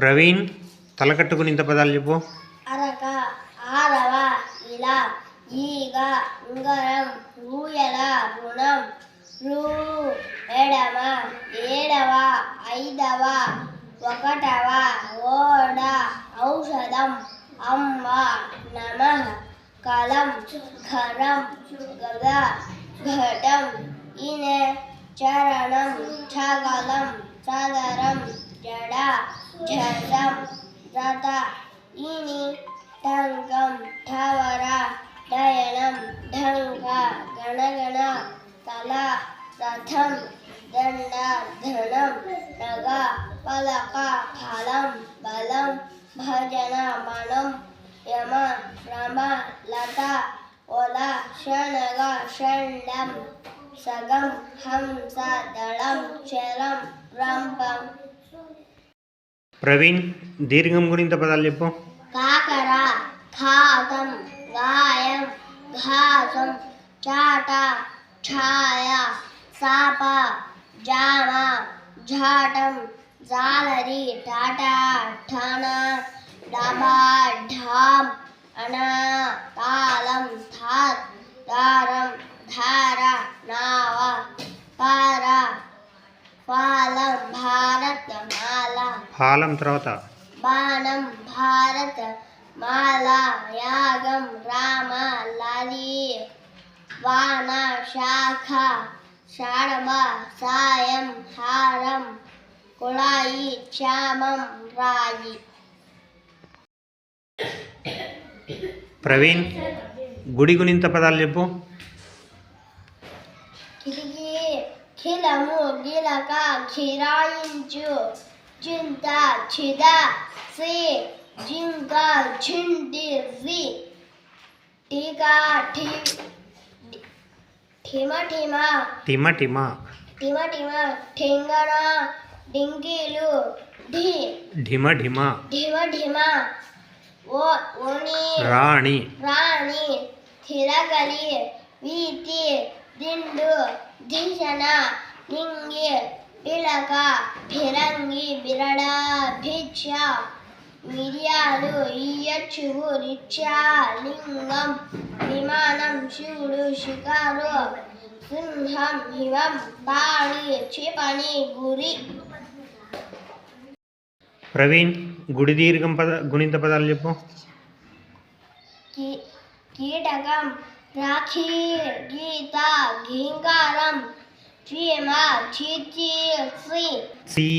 ప్రవీణ్ తల కట్టుకుని ఇంత పదాలు చెప్పు. అరక ఆరవ ఇలా ఈగ ఉంగరం ఊయల రుణం రూ ఎడమ ఏడవ ఐదవ ఒకటవ ఓడ ఔషధం అమ్మ నమ కలం ఘరం గగ ఘటం ఇనే చరణం ఛగలం చదరం जड़ा झटम जता इनी टंकम ढंग गणगण, तला रथम दंड धनम नगा पलक फलम बलम भजन मनम यम लता, ओला शनग षण्डं सगं, हंस ప్రవీణ్ దీర్ఘం గురించి పదాలు చెప్పు. కాకర ఘాతం గాయం ఘాసం చాట ఛాయ సాప జామ ఝాటం జాలరి టాటా ఠాన డబా ఢాం అనా తాళం థాత్ దారం ధార నావ పార పాలం భారత మాల ఫాలం తర్వాత? బాణం భారత మాల యాగం రామ లలి వాన శాఖ షాడబ సాయం హారం. కుళాయి శ్యామం రాయి. ప్రవీణ్ గుడి ఇంత పదాలు చెప్పు. ఖిలము గిలక ఖిరాయించు చింత చిద సి జింక చింటి zi టీకా ఠి ఠిమ ఠిమ టిమ టిమ ఠిమ ఠిమ ఠింగణ డింకీలు ఢి ఢిమ ఢిమ ఢిమ ఢిమ ఓ ఓని రాణి రాణి తిరగలి వీతి దిండు దిశన నింగి పిలక ఫిరంగి బిరడ భిక్ష మిరియాలు ఇయ్యచ్చువు రిక్షా లింగం విమానం శివుడు షికారు సింహం హిమం బాణి క్షిపణి గురి ప్రవీణ్ గుడి దీర్ఘం పద గుణింత పదాలు చెప్పు కీటకం राखी गीता घिंगारम चीमा चीची सी सी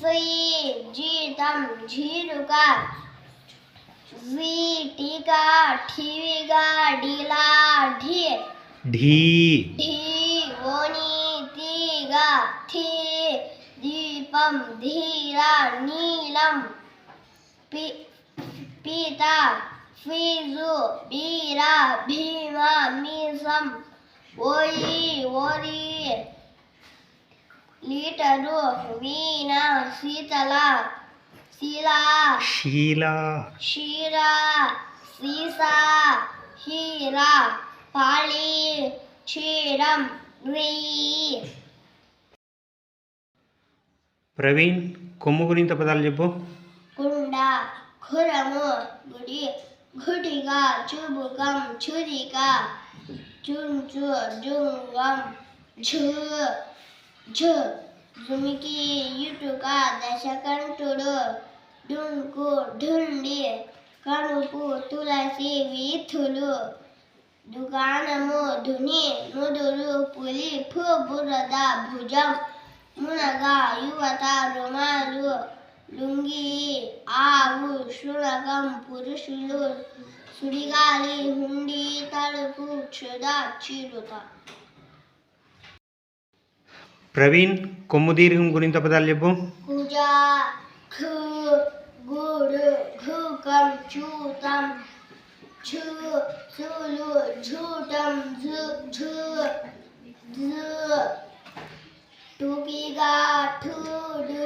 सी जीतम झीरुका जी टीका ठीविगा डीला ढी ढी ढी वोनी तीगा ठी दीपम धीरा नीलम पी, पीता ఫీజు బీర భీమ మీసం ఓయి ఓరి లీటరు వీణ శీతల శీలా. శీల. క్షీర సీసా హీరా పాళి క్షీరం వెయ్యి ప్రవీణ్ కొమ్ము గురించి పదాలు చెప్పు. కుండ ఖురము గుడి घुटी का चुबकम छुरी का चुम चु जुम झु झु। झुमकी युटुका दशकन टुडो ढुनको ढुंडी कणुपु तुलसी विथुलु ದುಗಾನಮು ಧುನಿ ಮುದುರು ಪುಲಿ ಫು ಬುರದ ಭುಜಂ ಮುನಗ ಯುವತ ರುಮಾಲು లుంగి ఆవు శునకం పురుషులు సుడిగాలి హుండి తలుపు క్షుద చిరుత ప్రవీణ్ కొమ్ము దీర్ఘం గురించి ఇంత పదాలు చెప్పు. కుజ ఖు గుడు ఘుకం చూతం ఛు చులు ఝూటం ఝు ఝు ఝు. టుకిగా ఠు ధు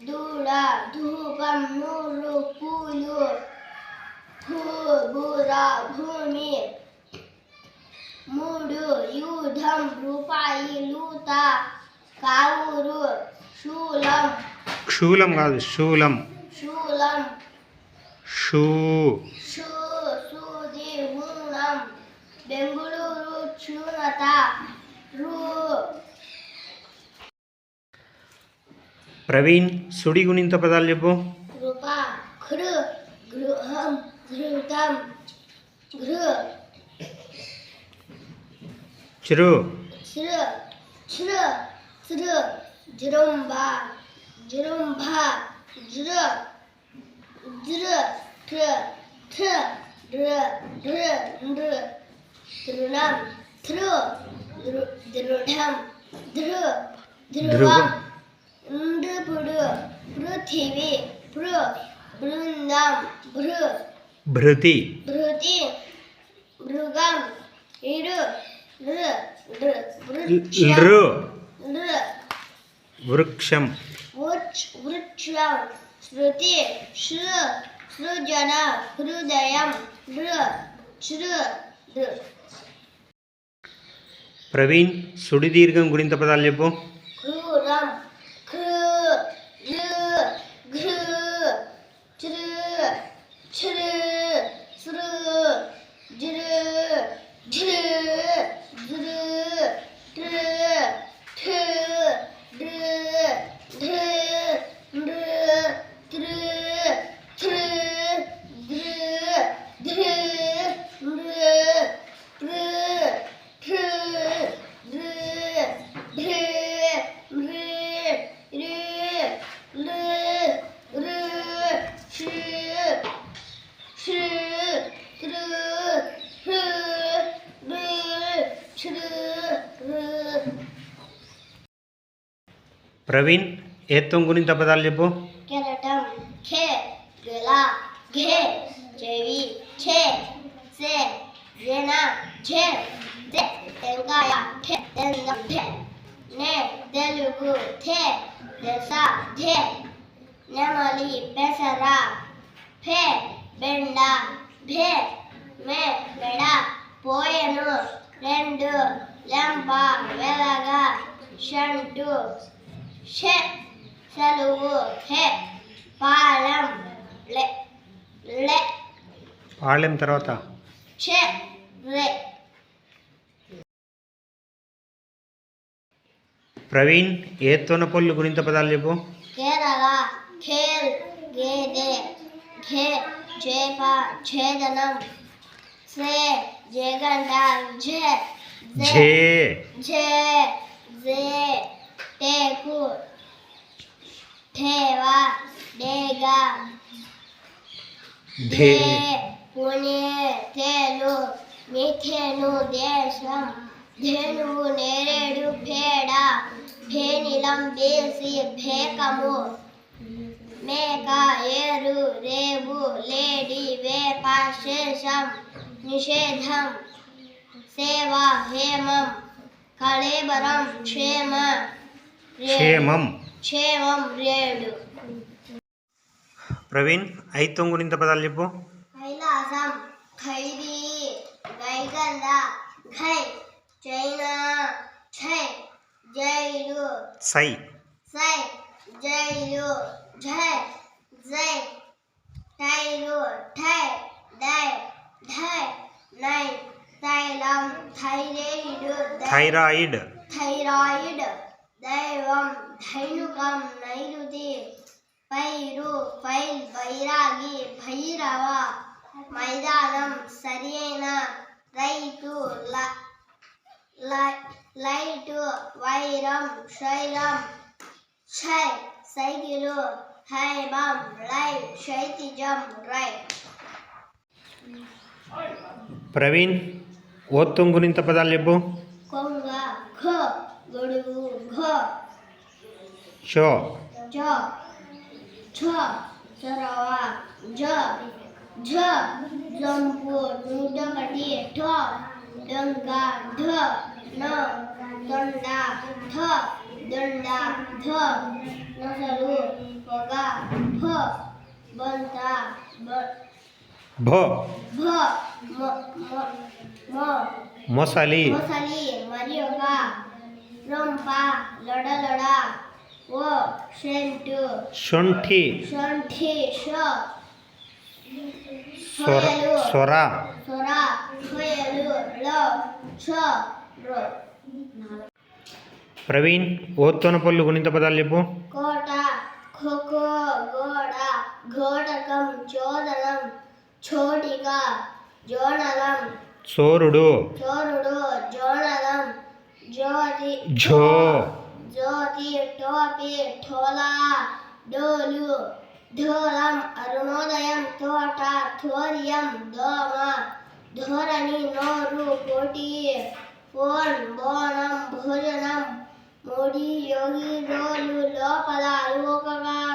దూడ ధూపం నూరు పూలు భూ బుర భూమి మూడు యూధం రూపాయి లూత కావురు శూలం శూలం కాదు శూలం. శూలం షూ. షూ సూది హూలం బెంగుళూరు చూనత ಪ್ರವೀಣ್ ಸುಡಿಗುಣಿಂತ ಪದ ಅಲ್ಲಿಬ್ಬು ರೂಪಾ ಕೃ ಗೃಹಂ ಘೃತಂ ಗೃ ಚೃ ಚೃ ಚೃ ಚೃ ಜೃಂಭ ಜೃಂಭ ಜೃ ಜೃ ಠ ಠ ಢೃ ಢೃ ನೃ ತೃಣಂ ಥೃ दृढ़ ध्रुवम। पृ भृ भृति। भृति नृ वृक्षम वृक्ष वृक्षम। श्रुति श्रु सृजन हृदय नृ श्रु ప్రవీణ్ సుడి దీర్ఘం గుణింత పదాలు చెప్పు ప్రవీణ్ ఏత్వం గుణింత పదాలు చెప్పు? కెరటం ఖే గలా ఘే చెవి ఛే సే జన ఝే దే టెంకాయ ఠే దెంగం ఠే. నే తెలుగు థే దశ ధే నెమలి పెసర ఫే బెండ భే మే మెడ పోయెను రెండు లెంప వెలగ షంటు షె సెలవు హె పాలం లె లె పాళెం తర్వాత? చె రె ప్రవీణ్ ఏత్వన పొల్లు గుణింత పదాలు చెప్పు? కేరళ ఖేల్ గేదె ఘే చేప ఛేదనం సే జగంట ఝే ఝే. ఝే జే టేకు ఠేవా డేగా ధే నిషేధం. సేవ హేమం కళేబరం క్షేమ క్షేమం. క్షేమం రేడు ప్రవీణ్ ఐత్వం గుణింత పదాలు చెప్పు. కైలాసం ఖైరీ గైగంధ ఘై చైనా ఛై జైలు. సై. సై జైలు. ఝై జై టైలు ఠై డై ఢై నై తైలం థైరాయిడ్ దై- థైరాయిడ్ థైరాయిడ్ దైవం ధైనుకం నైరుతి పైరు పైల్ బైరాగి భైరవ మైదానం సరైన రైతు ల- ల- లైటు వైరం శైలం ఛై సైకిలు హైబం లై శైతిజం రై ಪ್ರವೀಣ್ ಓದ್ತುಂಗು ನಿಂತ ಪದ ಲೆಬ್ಬು ಶೋ ಗಂಗಾ ಢ ನ ದೊಂಡ ಢ ದೊಂಡ ಢ ನಸಲು ಹೊಗ ಫ ಬಂತ ಬ భో మొసలి మరి ఒక రొంప లొడ ఓ షెంటు షొంఠి షొంఠి షో సొర సొర సొయలు లో షో రో ప్రవీణ్ ఓత్తోన పళ్ళు గుణిత పదాలు చెప్పు. కోట ఖోఖో గోడ ఘోడకం చోదనం చోటిక జోనలం చోరుడు. చోరుడు జోనలం జ్యోతి ఝో జ్యోతి టోపి ఠోలా డోలు. ధోలం అరుణోదయం తోట థోరియం దోమ. ధోరణి నోరు కోటి ఫోన్ బోనం భోజనం. ముడి యోగి రోలు లోపల లోకగా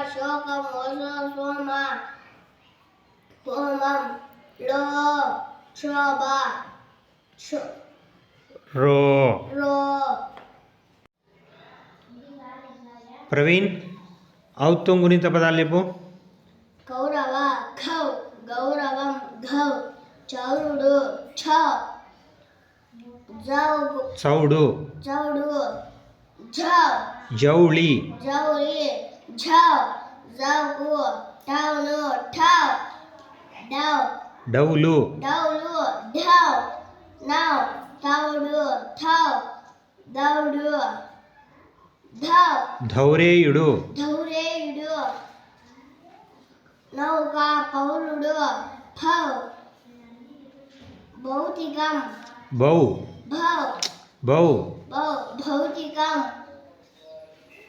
హోమం లో శోభ రో. రో. ప్రవీణ్ ఔత్తం గుణింత పదాలు చెప్పు. కౌరవ ఖౌ గౌరవం ఘౌ చౌరుడు ఛ జౌ చౌడు. చౌడు ఝౌ జౌళి. జౌరి ఝౌ జౌకు టౌను ఠౌ. ડવ ડવલું ડવલું ઢવ નવ ધવડું થવ દવડું ધવ ધવરેયુડુ ધવરેયુડુ નૌકા પૌરુડુ ફવ ભૌતિકમ બહુ ભવ બહુ બહુ ભૌતિકમ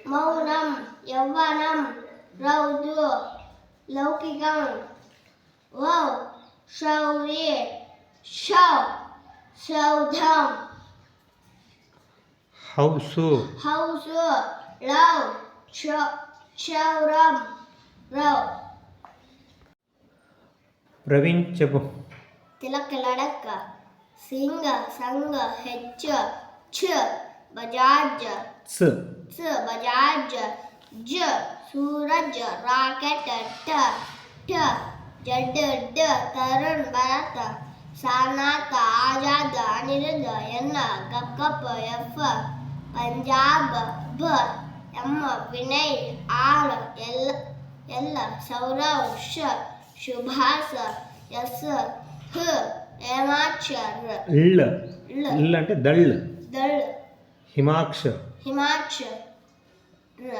મૌનમ યૌવનમ રૌદ્ર લૌકિકમ Wow, Shauri, How so? Hausu, Hausu, Lao, Shaw, Show. Rao. Praveen ಜಬು Tilaka ಲಡಕ Singa, ಸಂಗ ಹೆಚ್ಚ ಛ ಬಜಾಜ್ ಸ್ ಸ ಬಜಾಜ್ ಜ ಸೂರಜ್ Rocket. ಟ ಟ ಜಡ್ಡು ಅಡ್ಡ ತರುಣ್ ಭರತ ಸಾನಾಥ ಆಜಾದ ಅನಿರುದ್ಧ ಎನ್ನ ಕಕ್ಕಪ್ಪ ಎಫ್ ಪಂಜಾಬ್ ಬ ಎಮ್ಮ ವಿನಯ್ ಆರ್ ಎಲ್ ಎಲ್ಲ ಸೌರವ್ ಶ ಶುಭಾಸ ಎಸ್ ಹ ಹೇಮಾಕ್ಷರ್. ಇಳ್ಳ ಇಳ್ಳ ದಳ್ಳ ದಳ್ಳ ಹಿಮಾಕ್ಷ ಹಿಮಾಕ್ಷ. ರ